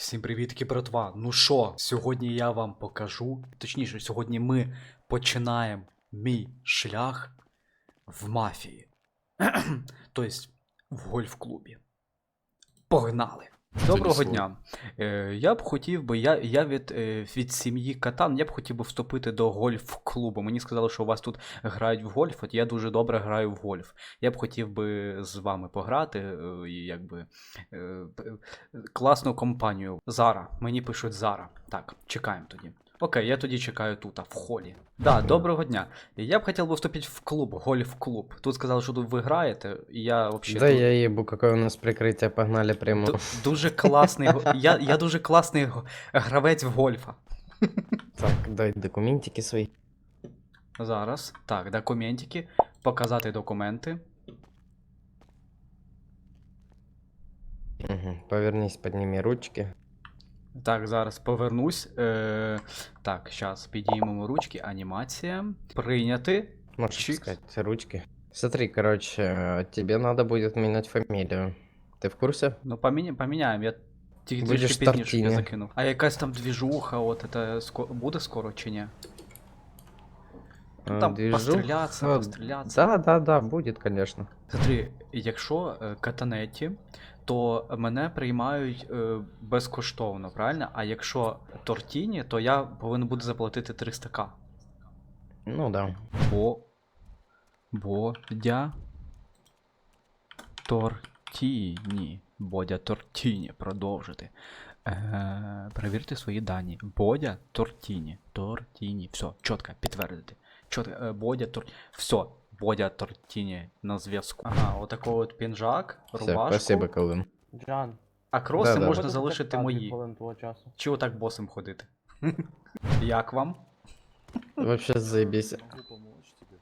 Всім привітки, братва. Ну що, сьогодні я вам покажу. Точніше, сьогодні ми починаємо мій шлях в мафії. тобто в гольф-клубі. Погнали! Доброго дня. Е, я б хотів би, я, я від, е, від сім'ї Катан, я б хотів би вступити до гольф-клубу. Мені сказали, що у вас тут грають в гольф, от я дуже добре граю в гольф. Я б хотів би з вами пограти е, і якби класну компанію. Зара. Мені пишуть Зара. Так, чекаємо тоді. Окей, я тоді чекаю тут, в холі. Да, доброго дня. Я б хотів би вступити в клуб, гольф-клуб. Тут сказали, що тут ви граєте, і я взагалі. Да я ебу, какое у нас прикрытие, погнали прямо. Ду- дуже класний. Я, я дуже класний гравець в гольфа. Так, дай документики свои. Зараз. Так, документики. Показати документи. Мгм. Повернись, подними ручки. Так, зараз повернусь. Е, так, зараз підіймемо ручки. Анімація. Прийняти. Можешь Чикс. сказать ручки. Смотри, короче, э, тебе надо будет менять фамилию. Ты в курсе? Ну, поміня, поміняємо. Я тільки Будеш трішки пізніше я Тартіні. закинув. А якась там двіжуха, от це ско- буде скоро чи ні? Ну, А, там движуха? постріляться, постріляться. Да, да, да, будет, конечно. Смотри, якщо е, катанеті, то мене приймають е, безкоштовно, правильно? А якщо тортіні, то я повинен буду заплатити 300к. Ну да. Бо. Бодя. Тортіні. Бодя Тортіні. Продовжити. Е, перевірте свої дані. Бодя Тортіні. Тортіні. Все, чітко, підтвердити. Чітко, е, Бодя Тор... Все, Бодя Тортіні на зв'язку. Ага, отакий от пінжак, Все, рубашку. спасибо, Колын. Джан, А кроси Да-да. можна Буду залишити чекати мої. хвилин твого часу. Чи отак босим ходити? Як вам? Вообще заебись.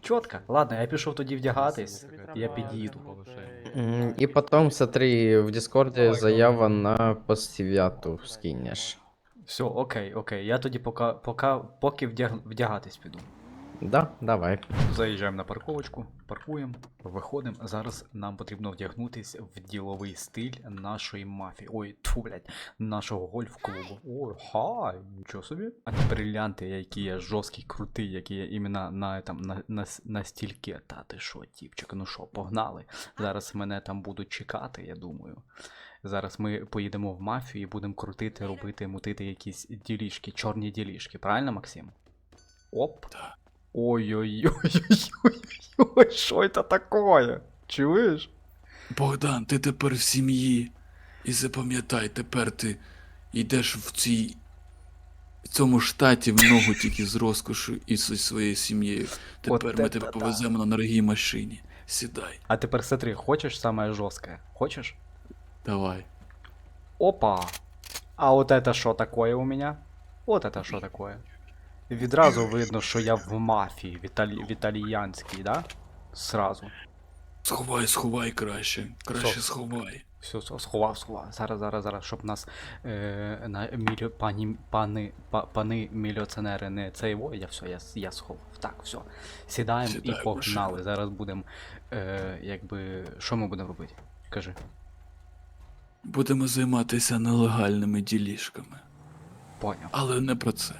Чітко. Ладно, я пішов тоді вдягатись. Я під'їду. М, И потом, смотри, в Дискорде заява на постивяту скинешь. Все, окей, окей. Я тоді пока, пока, поки вдяг, вдягатись піду. Да, давай. Заїжджаємо на парковочку, паркуємо, виходимо. Зараз нам потрібно вдягнутись в діловий стиль нашої мафії. Ой, тьфу, блядь, нашого гольф-клубу. Ой, хай, нічого собі. А тепер гляньте, який я жорсткий, крутий, який я іменно на, там, на, на, на стільки. Та ти що, тіпчик, ну що, погнали. Зараз мене там будуть чекати, я думаю. Зараз ми поїдемо в мафію і будемо крутити, робити, мутити якісь ділішки, чорні ділішки, правильно, Максим? Оп. Ой-ой-ой-ой-ой, що це таке? Чуєш? Богдан, ти тепер в сім'ї. І запам'ятай, тепер ти йдеш в цій. В цьому штаті в ногу тільки з розкошу і зі своєю сім'єю. Тепер От ми это тебе да. повеземо на дорогій машині. Сідай, А тепер смотри, хочеш самое жорстке? Хочеш? давай. Опа! А от это що такое у мене? От это що такое? Відразу видно, що я в мафії, в, італі... в італіянській, да? Сразу. Сховай, сховай краще. Краще Що? сховай. Все, все, сховав, сховав. Зараз, зараз, зараз, щоб нас е, на мілі, пані, пани, па, пани міліціонери не цей во, я все, я, я сховав. Так, все. Сідаємо Сідай і погнали. машину. Зараз будемо, е, якби. Що ми будемо робити? Кажи. Будемо займатися нелегальними ділішками. Поняв. Але не про це.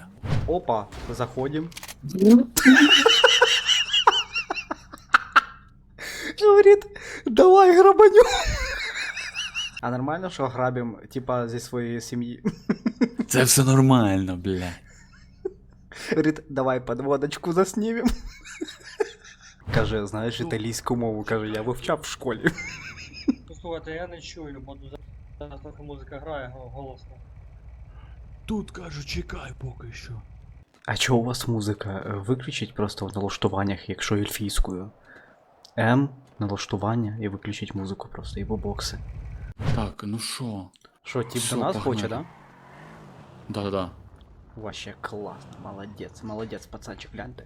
Опа, заходим. Говорит, давай грабаню. А нормально, що грабим, типа, зі своєї сім'ї? Це все нормально, блядь. Говорит, давай подводочку заснімем. Каже, знаєш італійську мову, каже, я вивчав в школі. Слухайте, я не чую, бо тут музика грає голосно. Тут кажу, чекай поки що. А чого у вас музика? Е, Виключіть просто в налаштуваннях, якщо ельфійською. М, налаштування і виключіть музику просто, і бокси. Так, ну що? Що, тип Що, до нас хоче, да? Да-да-да. Вообще класно, молодець, молодець, пацанчик, гляньте.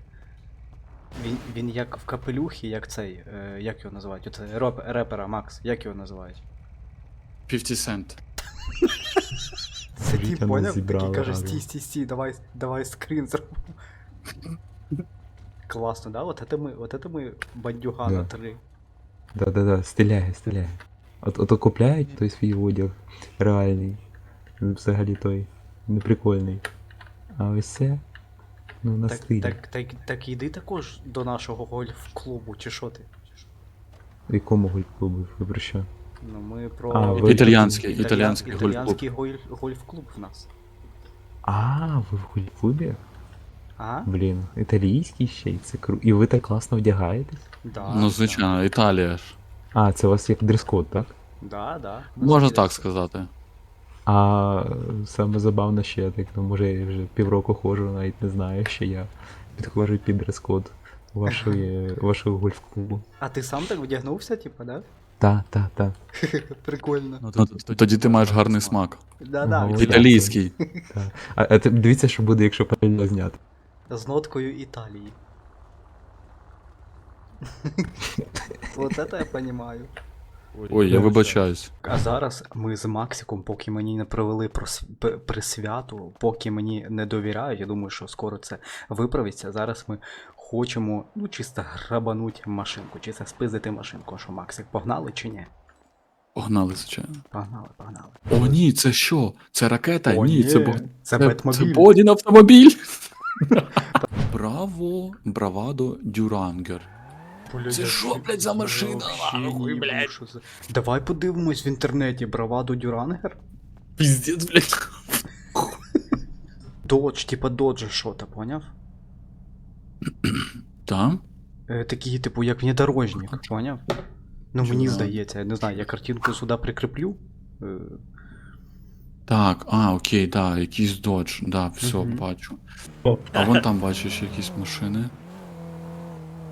Він, він як в капелюхі, як цей, е, як його називають? Оце реп, репера Макс, як його називають? 50 Cent. Сидів, Вітя поняв? назібрала, Такий каже, гарно. стій, стій, стій, давай, давай скрін зробимо. Класно, да? Вот это мы, вот это мы бандюга Да. на три. Да-да-да, стріляє, стріляє. От, ото купляють той свій одяг реальний. взагалі той неприкольний. А ось це. Ну, на Так, стилі. так, так, так іди також до нашого гольф-клубу, чи що ти? В якому гольф-клубі? Ви про що? Ну ми про А, ви- Італіянський, Італіян- італіянський гольф-клуб. італіянський гольф-клуб в нас. А, ви в гольф-клубі? А? Блін, італійський ще й це кру. І ви так класно вдягаєтесь? Да, Ну, звичайно, Італія ж. А, це у вас як дрес-код, так? Да, да. Ми Можна так сказати. А саме забавно, що я так, ну може я вже півроку ходжу, навіть не знаю, що я підходжу під дрес-код вашої, вашого гольф-клубу. А ти сам так вдягнувся, типа, да? Та, та, та. Прикольно. Ну, тоді ти маєш гарний смак. Да, да. Ого. Італійський. та. А, а ти дивіться, що буде, якщо правильно зняти. З ноткою Італії. Вот это я понимаю. Ой, я вибачаюсь. А зараз ми з Максиком, поки мені не провели прос- присвяту, поки мені не довіряють, я думаю, що скоро це виправиться. Зараз ми хочемо, ну, чисто грабануть машинку, чисто спиздити машинку. Що, Максик, погнали чи ні? Погнали, звичайно. Погнали, погнали. О, ні, це що? Це ракета? О, ні, це бо. це Це Бодін автомобіль. Браво, бравадо, дюрангер. Це що, блядь, за машина, нахуй, блядь? Давай подивимось в інтернеті Бравадо Дюрангер. Піздець, блядь. Додж, типа Додж, що ти поняв? Там? Е, такий, типу, як внедорожник, поняв? Ну мені здається, я не знаю, я картинку сюди прикріплю. Е, Так, а, окей, да, якийсь додж, да, все, бачу. А вон там бачиш якісь машини.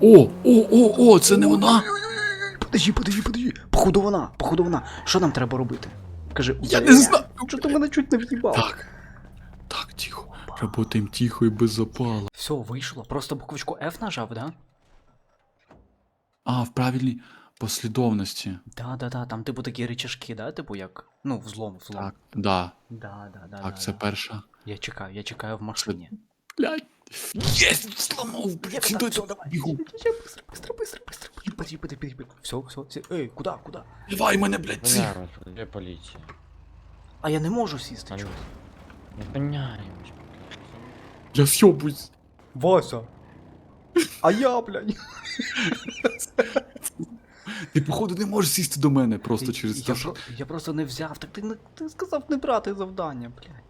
О, о, о, о, це не вона! Подожди, подожди, подожди. Походу вона, походу вона. Що нам треба робити? Кажи, Я «Бля, не знаю. Що ти мене чуть не в'їбав? Так. Так, тихо. Работаем тихо і без запала. Все, вийшло. Просто буквочку F нажав, да? А, в правильній послідовності. Да, да, да, там типу такі речашки, да? Типу як. Ну, взлом, взлом. Так, да. Да, да, да. Так, да, це да. перша. Я чекаю, я чекаю в машині. Блядь. Єсть, зламав, блядь, сюди, все, давай. бігу. Быстро, быстро, быстро, быстро. Подожди, подожди, подожди. Все, все, все. Эй, куда, куда? Давай мене, блядь, цих. Валяра, де поліція? А я не можу сісти, Алло. чого? Не поняємось. Я сьобусь. Вася. А я, блядь. Ти, походу, не можеш сісти до мене просто через я, те, що... про- я просто не взяв, так ти, не, ти сказав не брати завдання, блядь.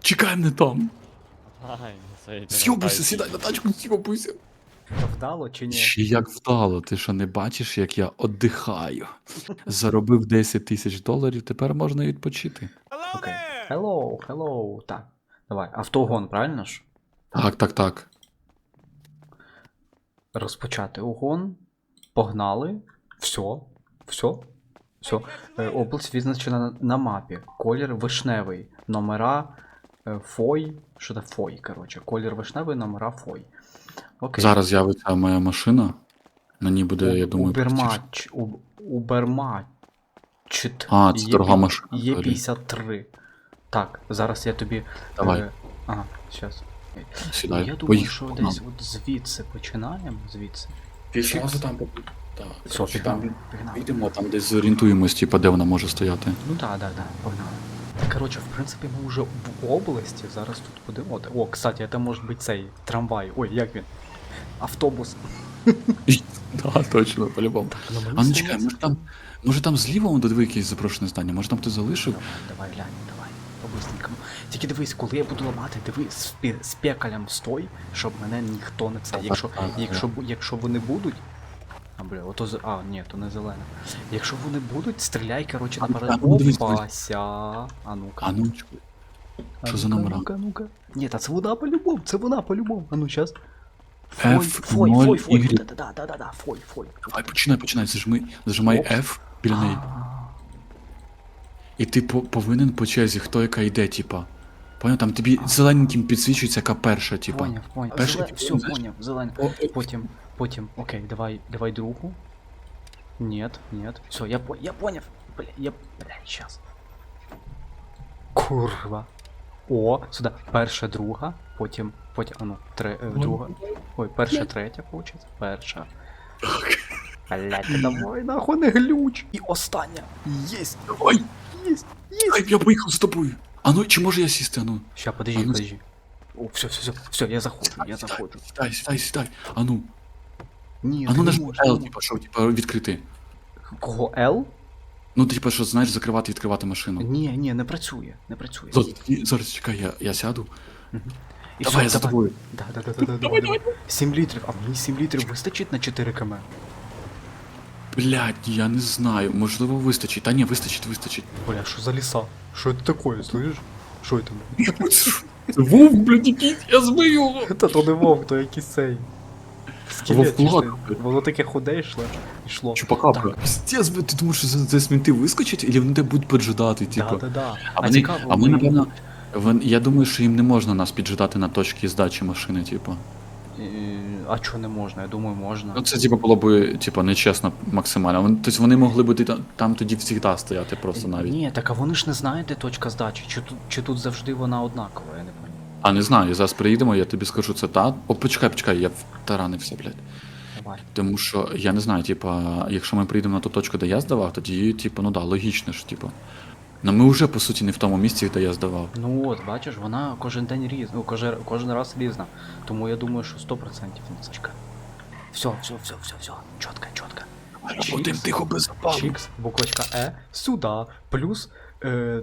Чекай мене там. Ай, це Сьобуйся, сідай на тачку, сьобуйся. Та вдало чи ні? Ще як вдало, ти що не бачиш, як я оддихаю. Заробив 10 тисяч доларів, тепер можна відпочити. Окей. Hello, hello. Так, давай. Автогон, правильно ж? Так, так, так. Розпочати угон. Погнали. Все. Все. Все. Е, область визначена на, на мапі. Колір вишневий. Номера фой. Що це фой, коротше. Колір вишневий, номера фой. Окей. Зараз з'явиться моя машина. На ній буде, я думаю. Убермач. Убермач. А, це дорога машина, Є 53. Так, зараз я тобі. Давай, Е, ага, щас. сідай. я думаю, що десь от звідси починаємо. Звідси. Зразу там Так, Все, пігнали. там пігнали. Там десь зорієнтуємось, типа, де вона може стояти. Ну так, так, так, погнали. Коротше, в принципі, ми вже в області, зараз тут будемо. О, кстати, це може бути цей трамвай. Ой, як він? Автобус. Так, точно, по-любому. Ну, мені А ну здається- чекай, може там. Може там зліва он до диви якесь запрошене здання, може там хтось залишив? Давай, давай, глянь, давай. По-быстренькому. Тільки дивись, коли я буду ламати, дивись, з, пекалем стой, щоб мене ніхто не це. Якщо, якщо, якщо вони будуть. А, бля, ото з... А, ні, то не зелена. Якщо вони будуть, стріляй, коротше, А, наперед. так, ну, дивись, Опася. А ну-ка. А ну що за номера? Ну-ка, ну-ка. Ні, та це вона по-любому, це вона по-любому. А ну щас. Фой, фой, 0, фой, фой, да, да, да, да, фой, фой. Давай починай, починай, зажми, зажимай F біля неї. І ти повинен по черзі, хто яка йде, типа. Поняв, там тобі зелененьким підсвічується, яка перша, типа. Поняв, поняв. Перший Зелен- тип, Все, знаєш? поняв, зелений. Потім, потім, окей, давай, давай другу. Нет, нет. Все, я по... я поняв. Бля, я. Бля, щас. Курва. О, сюди. Перша, друга, потім, потім, а ну, тре, е, друга. Ой, перша, третя, получиться. Перша. Блядь, давай, нахуй не глюч. І остання. Єсть. Ой! Єсть. Єсть. Ай, я поїхав з тобою. А ну, чи можу я сісти, а ну? Ща, подожди, А ну, подожди. О, все, все, все, все, я заходжу, я заходжу. Сідай, сідай, сідай. А ну, Ні, а ти ну нажми L, типа, що, типа, відкрити. Кого L? Ну, типа, що, знаєш, закривати, відкривати машину. Ні, ні, не працює, не працює. Зараз, зараз чекай, я, я сяду. І давай, я все, за тобою. Да, да, да, да, да, давай, давай. 7 літрів, а мені 7 літрів вистачить на 4 км? Блядь, я не знаю, можливо, вистачить. Та ні, вистачить, вистачить. Бля, що за ліса? Що це таке, слышиш? Що це? Вовк, блядь, якийсь, я збив його. Та то не вовк, то якийсь цей. Скелет, Вовкулак, Воно таке худе йшло. Йшло. Чупакабра. Так. Пиздец, блядь, ти думаєш, що за, за смінти вискочить, і вони тебе будуть поджидати, типу. Да, да, да. А, вони, цікаво, а ми, ми- напевно, вон- я думаю, що їм не можна нас піджидати на точці здачі машини, типу. Е, А чого не можна? Я думаю, можна. Ну це типу було б, типу, нечесно максимально. Тобто вони могли б там, там тоді завжди стояти просто навіть. Ні, так а вони ж не знають, де точка здачі. Чи тут, чи тут завжди вона однакова, я не пам'ятаю. А не знаю, зараз приїдемо, я тобі скажу це та. О, почекай, почекай, я втаранився, блядь. Давай. Тому що я не знаю, типа, якщо ми приїдемо на ту точку, де я здавав, тоді, типу, ну да, логічно ж, типу. Ну ми вже по суті не в тому місці, де я здавав. Ну от, бачиш, вона кожен день різна, ну, кожен, кожен раз різна. Тому я думаю, що 100% носочка. Все, все, все, все, все. Чітко, чітко. Будем тихо без запалу. Чікс, буквочка Е, сюди, плюс е,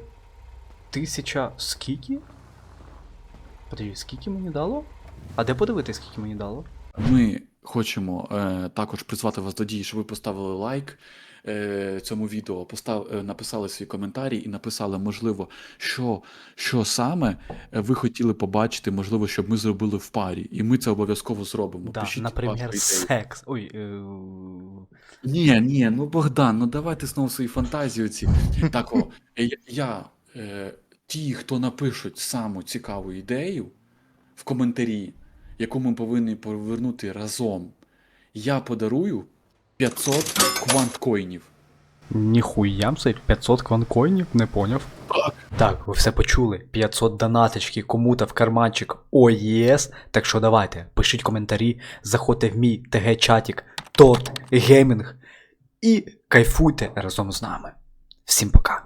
тисяча скільки? Подожди, скільки мені дало? А де подивитись, скільки мені дало? Ми хочемо е, також призвати вас до дії, щоб ви поставили лайк цьому відео, постав, е, написали свій коментарі і написали, можливо, що, що саме е, ви хотіли побачити, можливо, щоб ми зробили в парі. І ми це обов'язково зробимо. Да, Пишіть наприклад, секс. Ой, е, Ні, ні, ну Богдан, ну давайте знову свої фантазії ці. Так, о, е, я, я е, ті, хто напишуть саму цікаву ідею в коментарі, яку ми повинні повернути разом, я подарую 500 кванткоїнів. Ніхуям це 500 кванкоїнів, не поняв. Так. Так, ви все почули. 500 донаточки кому-то в карманчик ОЄС. Так що давайте, пишіть коментарі, заходьте в мій ТГ-чатік Тот Геймінг і кайфуйте разом з нами. Всім пока.